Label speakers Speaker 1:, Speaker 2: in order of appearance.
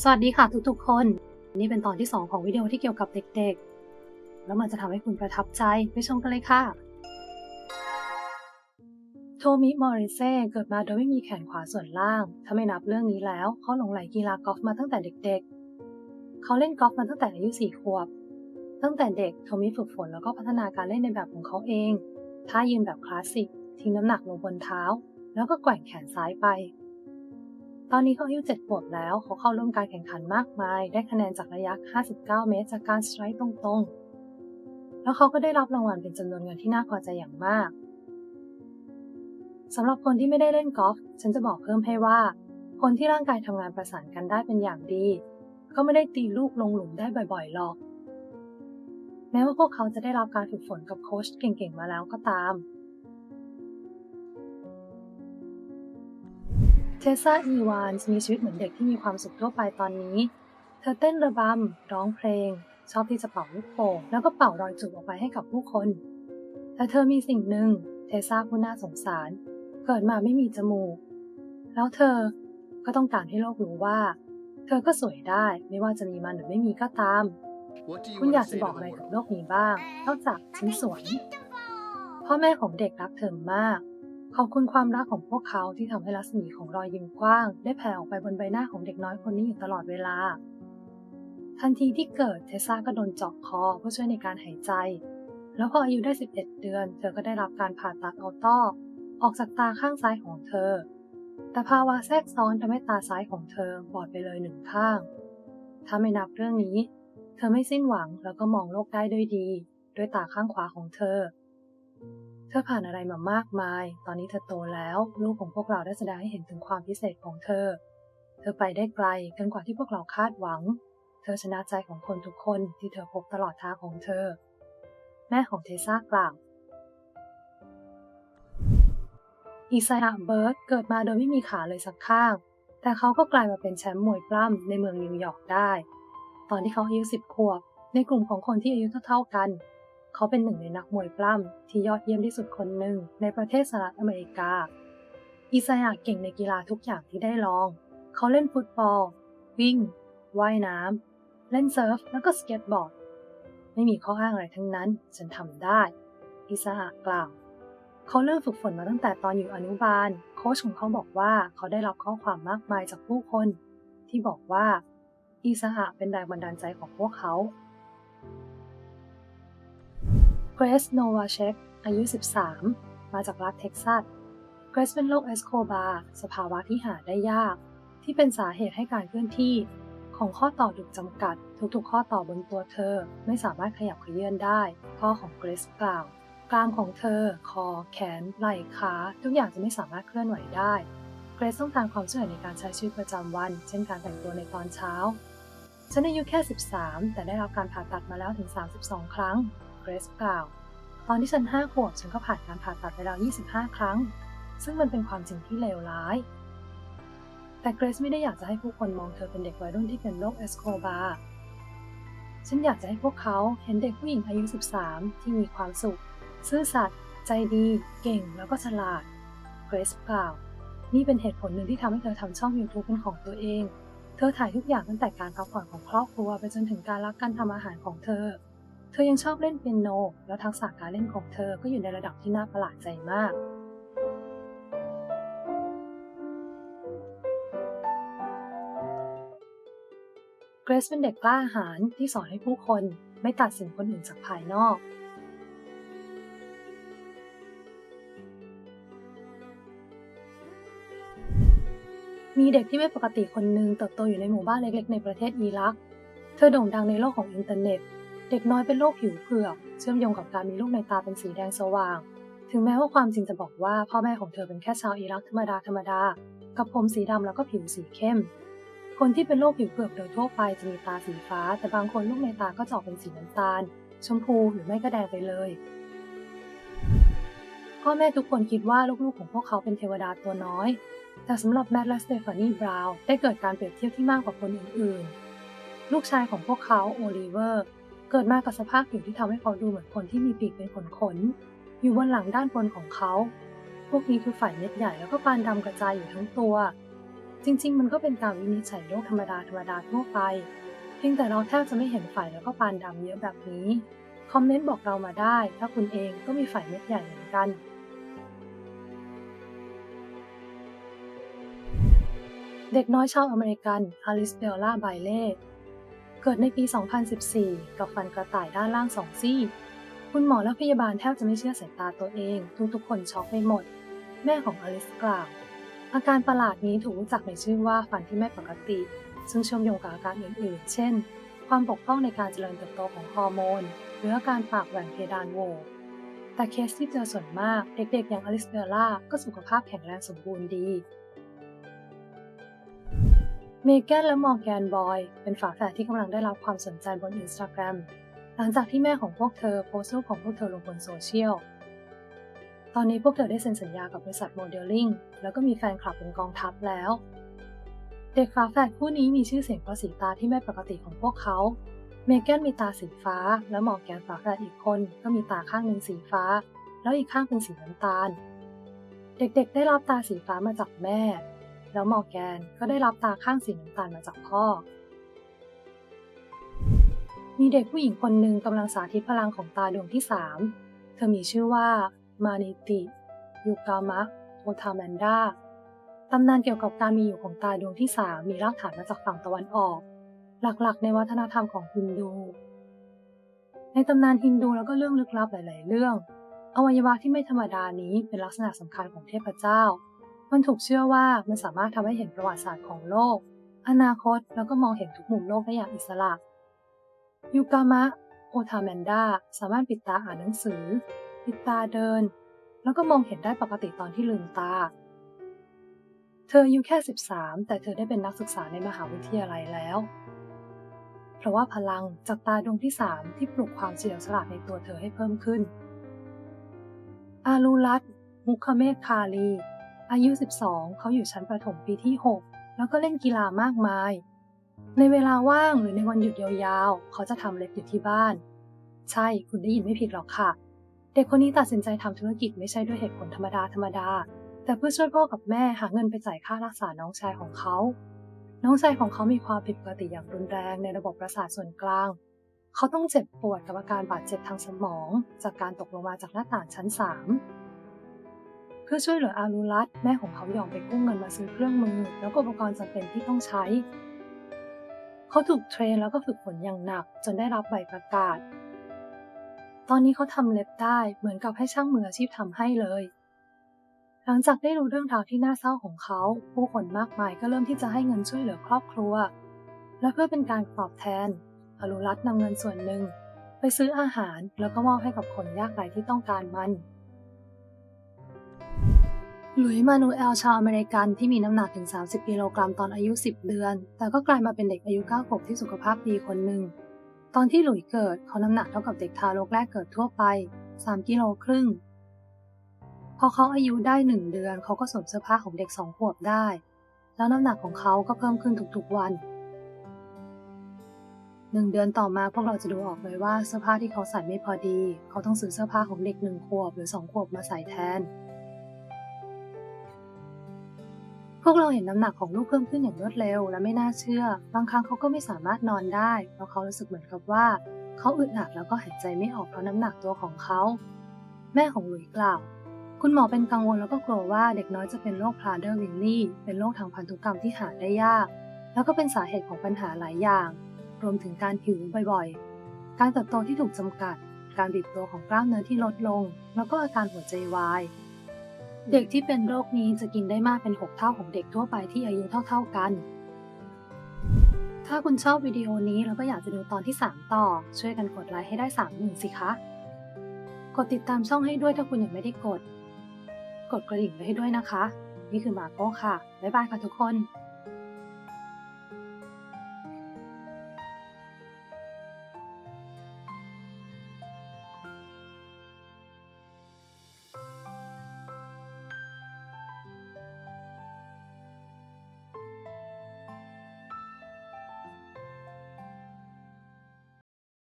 Speaker 1: สวัสดีค่ะทุกๆ คน นี่เป็นตอนที่ 2 ของวิดีโอที่เกี่ยวกับเด็กๆ แล้วมันจะทำให้คุณประทับใจไปชมกันเลยค่ะ โทมิมอริเซ่เกิดมาโดยไม่มีแขนขวาส่วนล่าง ถ้าไม่นับเรื่องนี้แล้วเขาหลงไหลกีฬากอล์ฟมาตั้งแต่เด็กๆ เขาเล่นกอล์ฟมาตั้งแต่อายุสี่ขวบ ตั้งแต่เด็กโทมิฝึกฝนแล้วก็พัฒนาการเล่นในแบบของเขาเองท่ายืนแบบคลาสสิกทิ้งน้ำหนักลงบนเท้า แล้วก็แกว่งแขนซ้ายไป ตอนนี้เขาอายุ7ขวบแล้ว เขาเข้าร่วมการแข่งขันมากมาย ได้คะแนนจากระยะ 59 เมตร จากการสไตร์ตรงๆ แล้วเขาก็ได้รับรางวัลเป็นจำนวนเงินที่น่าพอใจอย่างมากสำหรับคนที่ไม่ได้เล่นกอล์ฟ ฉันจะบอกเพิ่มให้ว่า คนที่ร่างกายทำงานประสานกันได้เป็นอย่างดี ก็ไม่ได้ตีลูกลงหลุมได้บ่อยๆหรอก แม้ว่าพวกเขาจะได้รับการฝึกฝนกับโค้ชเก่งๆมาแล้วก็ตาม เทสซาอีวานมีชีวิตเหมือนเด็กที่มีความสุขทั่วไปตอนนี้ เธอเต้นระบำ ร้องเพลง ชอบที่จะเป่าลูกโป่งแล้วก็เป่ารอยจุกออกไปให้กับผู้คน แต่เธอมีสิ่งหนึ่ง เทสซาผู้น่าสงสาร เกิดมาไม่มีจมูก แล้วเธอก็ต้องการให้โลกรู้ว่า เธอก็สวยได้ไม่ว่าจะมีมันหรือไม่มีก็ตาม คุณอยากจะบอกอะไรกับโลกนี้บ้าง นอกจากฉันสวยพ่อแม่ของเด็กรักเธอมาก ขอบคุณความรักของพวกเขาที่ทำให้รัศมีของรอยยิ้มกว้าง ได้แผ่ออกไปบนใบหน้าของเด็กน้อยคนนี้อยู่ตลอดเวลา ทันทีที่เกิดเทสซาก็โดนเจาะคอเพื่อช่วยในการหายใจ แล้วพออายุได้ 11 เดือน เธอก็ได้รับการผ่าตัดเอาต้อออกจากตาข้างซ้ายของเธอ แต่ภาวะแทรกซ้อนทำให้ตาซ้ายของเธอบอดไปเลยหนึ่งข้าง ถ้าไม่นับเรื่องนี้ เธอไม่สิ้นหวังแล้วก็มองโลกได้ด้วยดี ด้วยตาข้างขวาของเธอ เธอผ่านอะไรมามากมาย ตอนนี้เธอโตแล้ว ลูกของพวกเราได้แสดงให้เห็นถึงความพิเศษของเธอ เธอไปได้ไกลเกินกว่าที่พวกเราคาดหวัง เธอชนะใจของคนทุกคนที่เธอพบตลอดทางของเธอ แม่ของเทซ่ากล่าวอีไซอาเบิร์ตเกิดมาโดยไม่มีขาเลยสักข้าง แต่เขาก็กลายมาเป็นแชมป์มวยปล้ำในเมืองนิวยอร์กได้ ตอนที่เขาอายุสิบขวบ ในกลุ่มของคนที่อายุเท่าๆกัน เขาเป็นหนึ่งในนักมวยปล้ำที่ยอดเยี่ยมที่สุดคนหนึ่งในประเทศสหรัฐอเมริกา อิซายาเก่งในกีฬาทุกอย่างที่ได้ลอง เขาเล่นฟุตบอล วิ่ง ว่ายน้ำ เล่นเซิร์ฟ แล้วก็สเก็ตบอร์ด ไม่มีข้ออ้างอะไรทั้งนั้น ฉันทำได้ อิซายากล่าว เขาเริ่มฝึกฝนมาตั้งแต่ตอนอยู่อนุบาล โค้ชของเขาบอกว่าเขาได้รับข้อความมากมายจากผู้คน ที่บอกว่าอิสหะเป็นแรงบันดาลใจของพวกเขา รซโนวาเชคอายุ 13 มาจากรัฐเท็กซัส เกรซเป็นโรคเอสโคบาร์สภาวะที่หาได้ยาก ที่เป็นสาเหตุให้การเคลื่อนที่ ของข้อต่อถูกจำกัด ทุกๆข้อต่อบนตัวเธอ ไม่สามารถขยับเขยื่อนได้ พ่อของเกรซกล่าวกรามของเธอ คอ แขน ไหล่ขา ทุกอย่างจะไม่สามารถเคลื่อนไหวได้ เกรซต้องการความช่วยเหลือในการใช้ชีวิตประจำวัน เช่นการแต่งตัวในตอนเช้า ฉันอายุแค่ 13 แต่ได้รับการผ่าตัดมาแล้วถึง 32 ครั้ง เกรซกล่าว ตอนที่ฉัน5ขวบฉันก็ผ่านการผ่าตัดไปแล้ว 25 ครั้ง ซึ่งมันเป็นความจริงที่เลวร้าย แต่เกรซไม่ได้อยากจะให้ผู้คนมองเธอเป็นเด็กวัยรุ่นที่เป็นโรคเอสโคบาร์ฉันอยากจะให้พวกเขาเห็นเด็กผู้หญิงอายุ 13 ที่มีความสุข ซื่อสัตย์ใจดี เก่งแล้วก็ฉลาดเกรซกล่าว นี่เป็นเหตุผลหนึ่งที่ทำให้เธอทำช่อง YouTube เป็นของตัวเอง เธอถ่ายทุกอย่างตั้งแต่การพักผ่อนของครอบครัวไปจนถึงการรักการทำอาหารของเธอ เธอยังชอบเล่นเปียโน แล้วทักษะการเล่นของเธอก็อยู่ในระดับที่น่าประหลาดใจมาก เกรซเป็นเด็กกล้าหาญที่สอนให้ผู้คนไม่ตัดสินคนอื่นจากภายนอกมีเด็กที่ไม่ปกติคนหนึ่งเติบโตอยู่ในหมู่บ้านเล็กๆ ในประเทศอิรัก เธอโด่งดังในโลกของอินเทอร์เน็ต เด็กน้อยเป็นโรคผิวเผือก เชื่อมโยงกับการมีลูกในตาเป็นสีแดงสว่าง ถึงแม้ว่าความจริงจะบอกว่าพ่อแม่ของเธอเป็นแค่ชาวอิรักธรรมดาธรรมดา กับผมสีดำแล้วก็ผิวสีเข้ม คนที่เป็นโรคผิวเผือกโดยทั่วไปจะมีตาสีฟ้า แต่บางคนลูกในตาก็จะออกเป็นสีน้ำตาล ชมพูหรือไม่ก็แดงไปเลย พ่อแม่ทุกคนคิดว่าลูกๆของพวกเขาเป็นเทวดาตัวน้อย แต่สำหรับแมทและสเตฟานีบราวน์ได้เกิดการเปรียบเทียบที่มากกว่าคนอื่นๆ ลูกชายของพวกเขาโอลิเวอร์ เกิดมากับสภาพผิวที่ทำให้เขาดูเหมือนคนที่มีปีกเป็นขนขน อยู่บนหลังด้านบนของเขา พวกนี้คือฝ่ายเม็ดใหญ่แล้วก็ปานดำกระจายอยู่ทั้งตัว จริง ๆ มันก็เป็นการวินิจฉัยโรคธรรมดาธรรมดาทั่วไป เพียงแต่เราแทบจะไม่เห็นไฝแล้วก็ปานดำเยอะแบบนี้ คอมเมนต์บอกเรามาได้ ถ้าคุณเองก็มีไฝเม็ดใหญ่เหมือนกันเด็กน้อยชาวอเมริกันอลิสเบลล่าไบเล่ เกิดในปี 2014 กับฟันกระต่ายด้านล่างสองซี่ คุณหมอและพยาบาลแทบจะไม่เชื่อสายตาตัวเอง ทุกๆคนช็อกไปหมด แม่ของอลิสกล่าว อาการประหลาดนี้ถูกรู้จักในชื่อว่าฟันที่ไม่ปกติ ซึ่งเชื่อมโยงกับอาการอื่นๆ เช่น ความบกพร่องในการเจริญเติบโตของฮอร์โมน หรืออาการปากแหว่งเพดานโหวแต่เคสที่เจอส่วนมาก เด็กๆ อย่างอลิสเบลล่าก็สุขภาพแข็งแรงสมบูรณ์ดี เมแกนและมอร์แกนบอย เป็นฝาแฝดที่กำลังได้รับความสนใจบนอินสตาแกรมหลังจากที่แม่ของพวกเธอโพสต์รูปของพวกเธอลงบนโซเชียล ตอนนี้พวกเธอได้เซ็นสัญญากับบริษัทโมเดลลิ่งแล้วก็มีแฟนคลับเป็นกองทัพแล้ว เด็กฝาแฝดคู่นี้มีชื่อเสียงเพราะสีตาที่ไม่ปกติของพวกเขา เมแกนมีตาสีฟ้า และมอร์แกนฝาแฝดอีกคน ก็มีตาข้างหนึ่งสีฟ้า แล้วอีกข้างเป็นสีน้ำตาล เด็กๆ ได้รับตาสีฟ้ามาจากแม่ แล้วมอร์แกนก็ได้รับตาข้างสีน้ำตาลมาจากพ่อ มีเด็กผู้หญิงคนหนึ่งกำลังสาธิตพลังของตาดวงที่สามเธอมีชื่อว่ามานิติ ยูกามะโอทาแมนดาตำนานเกี่ยวกับการมีอยู่ของตาดวงที่สามมีรากฐานมาจากฝั่งตะวันออก หลักๆ ในวัฒนธรรมของฮินดู ในตำนานฮินดูแล้วก็เรื่องลึกลับหลาย ๆ เรื่อง อวัยวะที่ไม่ธรรมดานี้เป็นลักษณะสำคัญของเทพเจ้า มันถูกเชื่อว่ามันสามารถทำให้เห็นประวัติศาสตร์ของโลก อนาคตแล้วก็มองเห็นทุกมุมโลกได้อย่างอิสระยูกามะโอทาแมนดาสามารถปิดตาอ่านหนังสือ ปิดตาเดิน แล้วก็มองเห็นได้ปกติตอนที่ลืมตา เธออายุแค่ 13 แต่เธอได้เป็นนักศึกษาในมหาวิทยาลัยแล้ว เพราะว่าพลังจากตาดวงที่ 3 ที่ปลุกความเฉลียวฉลาดในตัวเธอให้เพิ่มขึ้น อาลูรัตมุคเมธคาลี อายุ 12 เขาอยู่ชั้นประถมปีที่ 6 แล้วก็เล่นกีฬามากมาย ในเวลาว่างหรือในวันหยุดยาวๆ เขาจะทำเล็บอยู่ที่บ้าน ใช่คุณได้ยินไม่ผิดหรอกค่ะ เด็กคนนี้ตัดสินใจทำธุรกิจไม่ใช่ด้วยเหตุผลธรรมดาธรรมดา แต่เพื่อช่วยพ่อกับแม่หาเงินไปจ่ายค่ารักษาน้องชายของเขา น้องชายของเขามีความผิดปกติอย่างรุนแรงในระบบประสาทส่วนกลาง เขาต้องเจ็บปวดกับอาการบาดเจ็บทางสมอง จากการตกลงมาจากหน้าต่างชั้น3เพื่อช่วยเหลืออารุรัตแม่ของเขายอมไปกู้เงินมาซื้อเครื่องมือ แล้วก็อุปกรณ์จำเป็นที่ต้องใช้ เขาถูกเทรนแล้วก็ฝึกฝนอย่างหนัก จนได้รับใบประกาศ ตอนนี้เขาทำเล็บได้เหมือนกับให้ช่างมืออาชีพทำให้เลย หลังจากได้รู้เรื่องราวที่น่าเศร้าของเขา ผู้คนมากมายก็เริ่มที่จะให้เงินช่วยเหลือครอบครัว และเพื่อเป็นการตอบแทนอรุรัตน์นำเงินส่วนหนึ่ง ไปซื้ออาหารแล้วก็มอบให้กับคนยากไร้ที่ต้องการมัน หลุยส์มานูเอลชาวอเมริกันที่มีน้ำหนักถึง 30 กิโลกรัมตอนอายุ 10 เดือน แต่ก็กลายมาเป็นเด็กอายุ 9 ขวบที่สุขภาพดีคนหนึ่ง ตอนที่หลุยส์เกิดเขาน้ำหนักเท่ากับเด็กทารกแรกเกิดทั่วไป 3 กิโลครึ่ง พอเขาอายุได้ 1 เดือน เขาก็สวมเสื้อผ้าของเด็ก 2 ขวบได้ แล้วน้ำหนักของเขาก็เพิ่มขึ้นทุกๆวันหนึ่งเดือนต่อมาพวกเราจะดูออกเลยว่าเสื้อผ้าที่เขาใส่ไม่พอดี เขาต้องซื้อเสื้อผ้าของเด็กหนึ่งขวบหรือสองขวบมาใส่แทน พวกเราเห็นน้ำหนักของลูกเพิ่มขึ้นอย่างรวดเร็วและไม่น่าเชื่อ บางครั้งเขาก็ไม่สามารถนอนได้ เพราะเขารู้สึกเหมือนกับว่า เขาอึดอัดแล้วก็หายใจไม่ออกเพราะน้ำหนักตัวของเขา แม่ของหลุยกล่าว คุณหมอเป็นกังวลแล้วก็กลัวว่าเด็กน้อยจะเป็นโรคพลาเดอร์วินนี่เป็นโรคทางพันธุกรรมที่หาได้ยาก แล้วก็เป็นสาเหตุของปัญหาหลายอย่าง รวมถึงการหิวบ่อยๆ การเติบโตที่ถูกจำกัด การบีบตัวของกล้ามเนื้อที่ลดลง แล้วก็อาการหัวใจวาย เด็กที่เป็นโรคนี้จะกินได้มากเป็น 6 เท่าของเด็กทั่วไปที่อายุเท่า ๆกัน ถ้าคุณชอบวิดีโอนี้แล้วก็อยากจะดูตอนที่ 3 ต่อ ช่วยกันกดไลค์ให้ได้3หมื่นสิคะ กดติดตามช่องให้ด้วยถ้าคุณยังไม่ได้กด กดกระดิ่งไว้ให้ด้วยนะคะ นี่คือมาโก้ค่ะ บ๊ายบายค่ะทุกคน